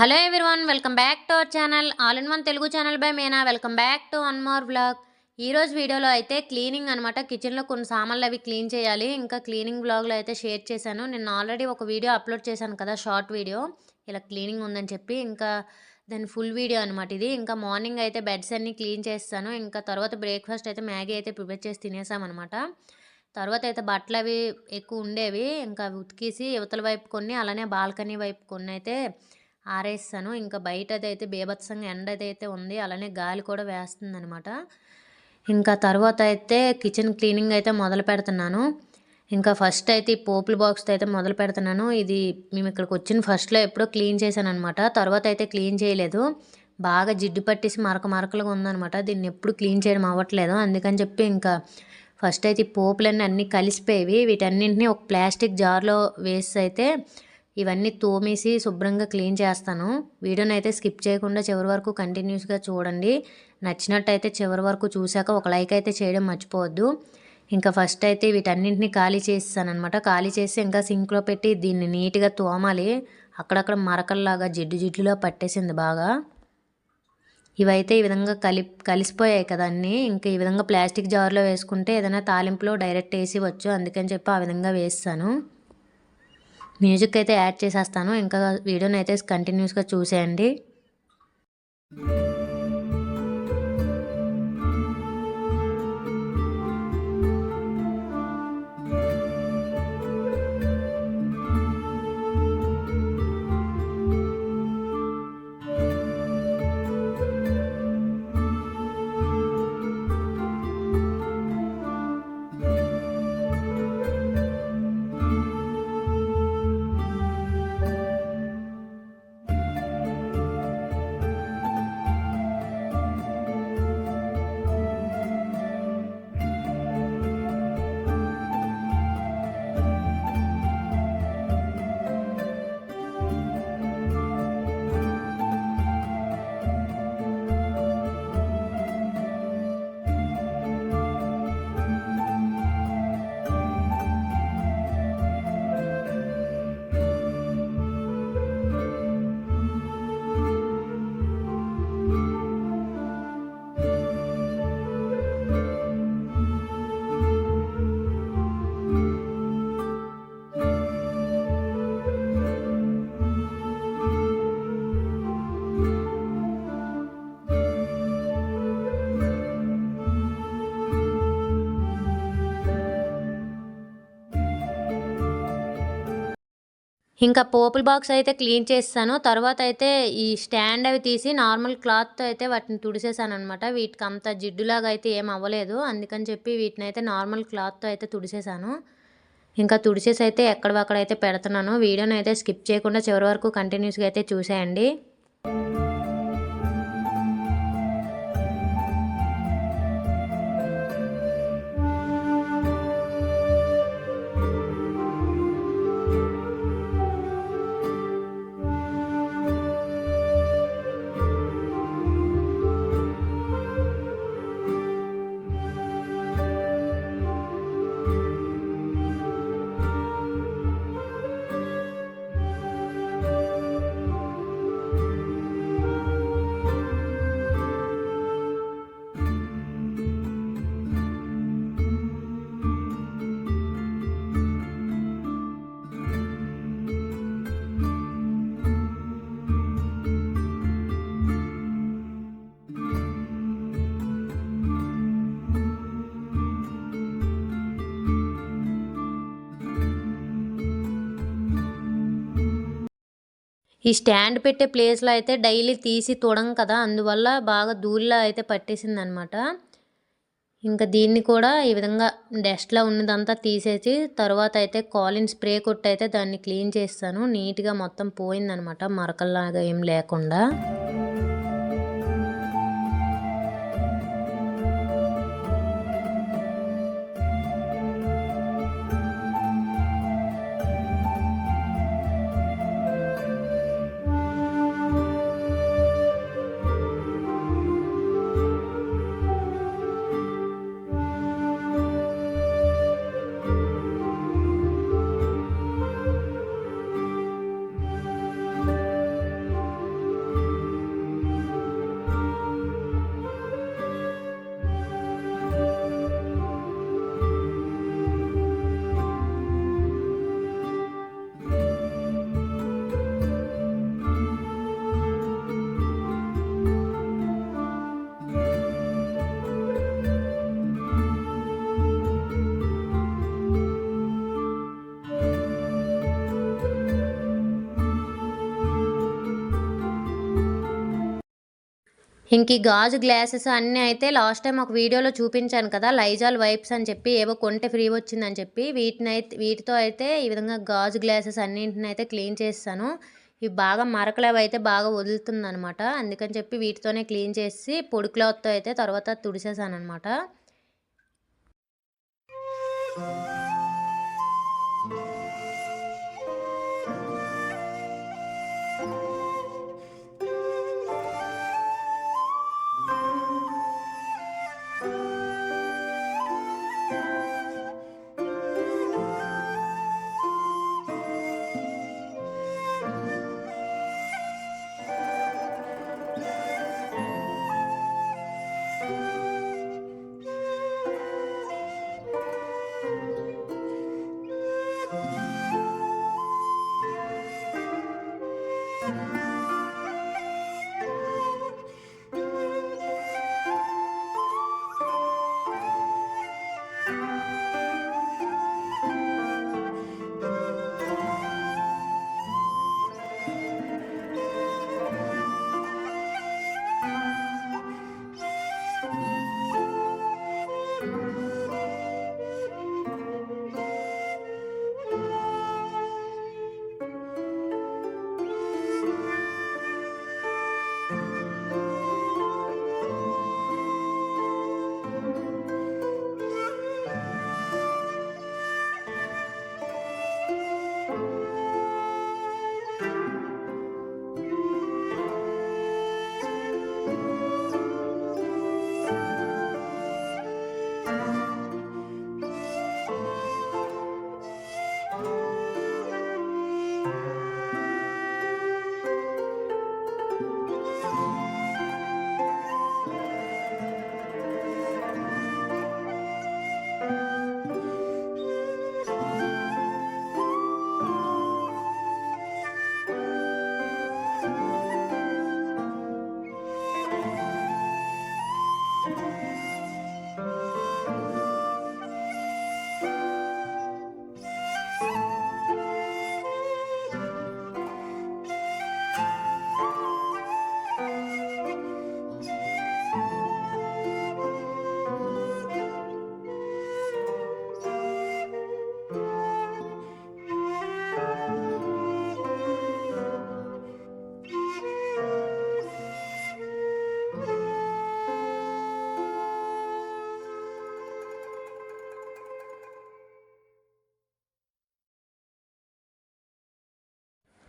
Hello everyone welcome back to our channel. All in one Telugu channel by Mena. Welcome back to one more blog ఈరోజు వీడియోలో అయితే cleaning అనమాట కిచెన్లో కొన్ని సామాన్లు అవి క్లీన్ చేయాలి. ఇంకా క్లీనింగ్ బ్లాగ్లో అయితే షేర్ చేశాను. నేను ఆల్రెడీ ఒక వీడియో అప్లోడ్ చేశాను కదా షార్ట్ వీడియో. ఇలా క్లీనింగ్ ఉందని చెప్పి ఇంకా దాని ఫుల్ వీడియో అనమాట ఇది. ఇంకా మార్నింగ్ అయితే బెడ్స్ అన్నీ క్లీన్ చేస్తాను. ఇంకా తర్వాత బ్రేక్ఫాస్ట్ అయితే మ్యాగీ అయితే ప్రిపేర్ చేసి తినేసామన్నమాట తర్వాత అయితే బట్టలు అవి ఎక్కువ ఉండేవి. ఇంకా అవి ఉతికేసి యువతల వైపు కొన్ని అలానే బాల్కనీ వైపు కొన్ని అయితే ఆరేస్తాను. ఇంకా బయట అయితే బీభత్సంగా ఎండ అయితే ఉంది. అలానే గాలి కూడా వేస్తుంది అనమాట ఇంకా తర్వాత అయితే కిచెన్ క్లీనింగ్ అయితే మొదలు పెడుతున్నాను. ఇంకా ఫస్ట్ అయితే ఈ పోపుల బాక్స్ అయితే మొదలు పెడుతున్నాను. ఇది మేము ఇక్కడికి వచ్చిన ఫస్ట్లో ఎప్పుడో క్లీన్ చేశాను అనమాట తర్వాత అయితే క్లీన్ చేయలేదు. బాగా జిడ్డు పట్టేసి మరక మరకలుగా ఉందనమాట దీన్ని ఎప్పుడు క్లీన్ చేయడం అవ్వట్లేదు. అందుకని చెప్పి ఇంకా ఫస్ట్ అయితే ఈ పోపులన్నీ అన్నీ కలిసిపోయేవి. వీటన్నింటినీ ఒక ప్లాస్టిక్ జార్లో వేసి అయితే ఇవన్నీ తోమేసి శుభ్రంగా క్లీన్ చేస్తాను. వీడియోని అయితే స్కిప్ చేయకుండా చివరి వరకు కంటిన్యూస్గా చూడండి. నచ్చినట్టయితే చివరి వరకు చూశాక ఒక లైక్ అయితే చేయడం మర్చిపోవద్దు. ఇంకా ఫస్ట్ అయితే వీటన్నింటినీ ఖాళీ చేస్తాను అనమాట ఖాళీ చేసి ఇంకా సింక్లో పెట్టి దీన్ని నీట్గా తోమాలి. అక్కడక్కడ మరకల్లాగా జిడ్డు జిడ్డులో పట్టేసింది బాగా. ఇవైతే ఈ విధంగా కలి కలిసిపోయాయి కదా అన్నీ. ఇంకా ఈ విధంగా ప్లాస్టిక్ జార్లో వేసుకుంటే ఏదైనా తాలింపులో డైరెక్ట్ వేసి వచ్చు. అందుకని చెప్పి ఆ విధంగా వేస్తాను. మ్యూజిక్ అయితే యాడ్ చేసేస్తాను. ఇంకా వీడియోని అయితే కంటిన్యూస్గా చూసేయండి. ఇంకా పోపుల బాక్స్ అయితే క్లీన్ చేస్తాను. తర్వాత అయితే ఈ స్టాండ్ అవి తీసి నార్మల్ క్లాత్తో అయితే వాటిని తుడిసేసాను అనమాట వీటికి అంత జిడ్డులాగా అయితే ఏం అవ్వలేదు. అందుకని చెప్పి వీటిని అయితే నార్మల్ క్లాత్తో అయితే తుడిసేసాను. ఇంకా తుడిసేసి అయితే ఎక్కడక్కడ అయితే పెడుతున్నాను. వీడియోని అయితే స్కిప్ చేయకుండా చివరి వరకు కంటిన్యూస్గా అయితే చూసేయండి. ఈ స్టాండ్ పెట్టే ప్లేస్లో అయితే డైలీ తీసి తొడం కదా అందువల్ల బాగా ధూళిలా అయితే పట్టేసింది అనమాట ఇంకా దీన్ని కూడా ఈ విధంగా డస్ట్లో ఉన్నదంతా తీసేసి తర్వాత అయితే కాలిన్ స్ప్రే కొట్టి అయితే దాన్ని క్లీన్ చేస్తాను. నీట్గా మొత్తం పోయిందనమాట మరకల్లాగా ఏం లేకుండా. ఇంక ఈ గాజు గ్లాసెస్ అన్నీ అయితే లాస్ట్ టైం ఒక వీడియోలో చూపించాను కదా లైజాల్ వైప్స్ అని చెప్పి ఏవో కొంటే ఫ్రీ వచ్చిందని చెప్పి వీటిని అయితే వీటితో అయితే ఈ విధంగా గాజు గ్లాసెస్ అన్నింటిని అయితే క్లీన్ చేస్తాను. ఇవి బాగా మరకలు అవి అయితే బాగా వదులుతుంది అనమాట అందుకని చెప్పి వీటితోనే క్లీన్ చేసి పొడి క్లాత్తో అయితే తర్వాత తుడిసేసాను అనమాట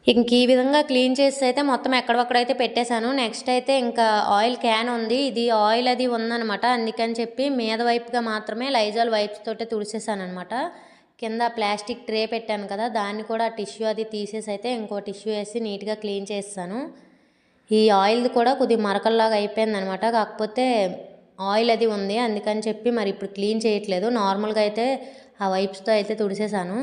ఇంక ఈ విధంగా క్లీన్ చేసి అయితే మొత్తం ఎక్కడొక్కడైతే పెట్టేశాను. నెక్స్ట్ అయితే ఇంకా ఆయిల్ క్యాన్ ఉంది. ఇది ఆయిల్ అది ఉందనమాట అందుకని చెప్పి మీద వైపుగా మాత్రమే లైజాల్ వైప్స్ తోటే తుడిసేసాను అనమాట కింద ప్లాస్టిక్ ట్రే పెట్టాను కదా దాన్ని కూడా టిష్యూ అది తీసేసి అయితే ఇంకో టిష్యూ వేసి నీట్గా క్లీన్ చేస్తాను. ఈ ఆయిల్ది కూడా కొద్దిగా మరకల్లాగా అయిపోయింది అనమాట కాకపోతే ఆయిల్ అది ఉంది. అందుకని చెప్పి మరి ఇప్పుడు క్లీన్ చేయట్లేదు. నార్మల్గా అయితే ఆ వైప్స్తో అయితే తుడిసేసాను.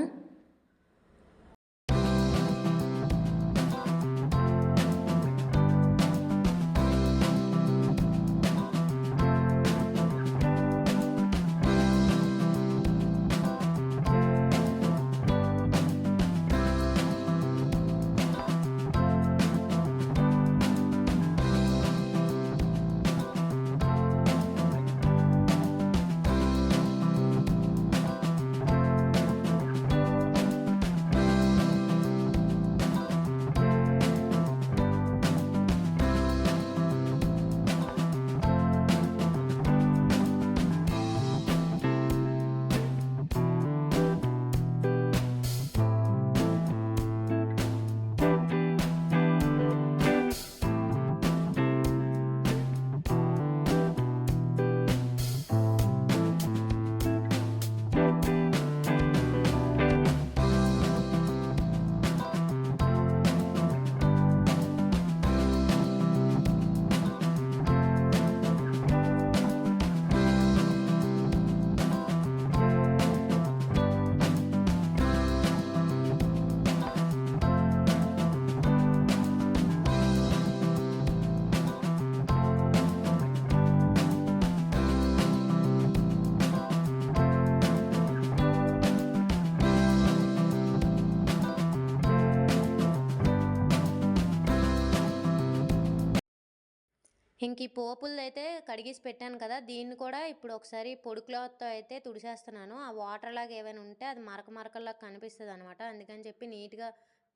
ఇంక ఈ పోపులది అయితే కడిగేసి పెట్టాను కదా దీన్ని కూడా ఇప్పుడు ఒకసారి పొడి క్లాత్తో అయితే తుడిచేస్తున్నాను ఆ వాటర్ లాగా ఏమైనా ఉంటే అది మరక మరకల్లాగా కనిపిస్తుంది అనమాట అందుకని చెప్పి నీట్గా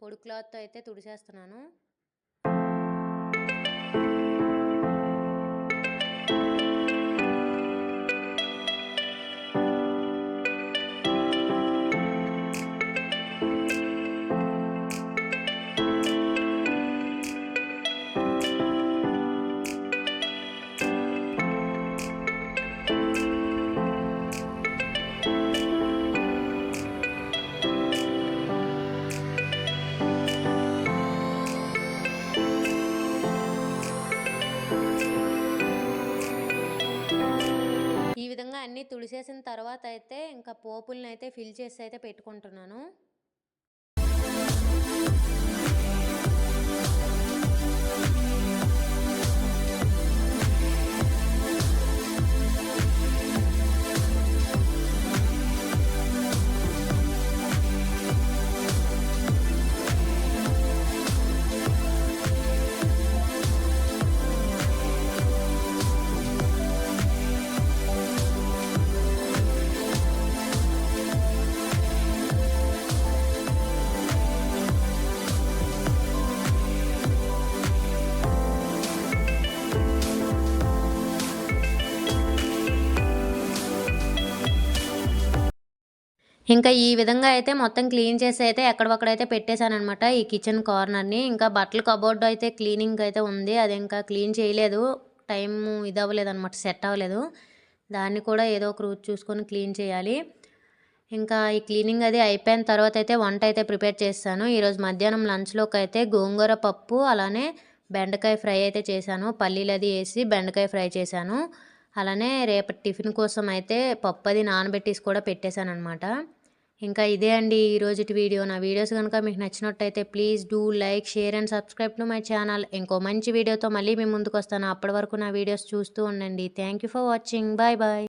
పొడి క్లాత్తో అయితే తుడిచేస్తున్నాను అన్నీ తుడిసేసిన తర్వాత అయితే ఇంకా పోపుల్ని అయితే ఫిల్ చేసి అయితే పెట్టుకుంటున్నాను. ఇంకా ఈ విధంగా అయితే మొత్తం క్లీన్ చేసి అయితే ఎక్కడొక్కడైతే పెట్టేశాను అనమాట ఈ కిచెన్ కార్నర్ని. ఇంకా బట్టల కబోర్డ్ అయితే క్లీనింగ్ అయితే ఉంది. అది ఇంకా క్లీన్ చేయలేదు. టైం ఇది అవ్వలేదు అనమాట సెట్ అవ్వలేదు. దాన్ని కూడా ఏదో ఒక రోజు చూసుకొని క్లీన్ చేయాలి. ఇంకా ఈ క్లీనింగ్ అది అయిపోయిన తర్వాత అయితే వంట అయితే ప్రిపేర్ చేస్తాను. ఈరోజు మధ్యాహ్నం లంచ్లోకి అయితే గోంగూర పప్పు అలానే బెండకాయ ఫ్రై అయితే చేశాను. పల్లీలు అది వేసి బెండకాయ ఫ్రై చేశాను. అలానే రేపటి టిఫిన్ కోసం అయితే పప్పు అది నానబెట్టేసి కూడా పెట్టేశాను అనమాట ఇంకా ఇదే అండి ఈరోజు వీడియో. నా వీడియోస్ కనుక మీకు నచ్చినట్టయితే please do like share and subscribe to my channel. ఇంకో మంచి వీడియోతో మళ్ళీ మీ ముందుకు వస్తాను అప్పటి వరకు నా వీడియోస్ చూస్తూ ఉండండి. Thank for watching. Bye bye.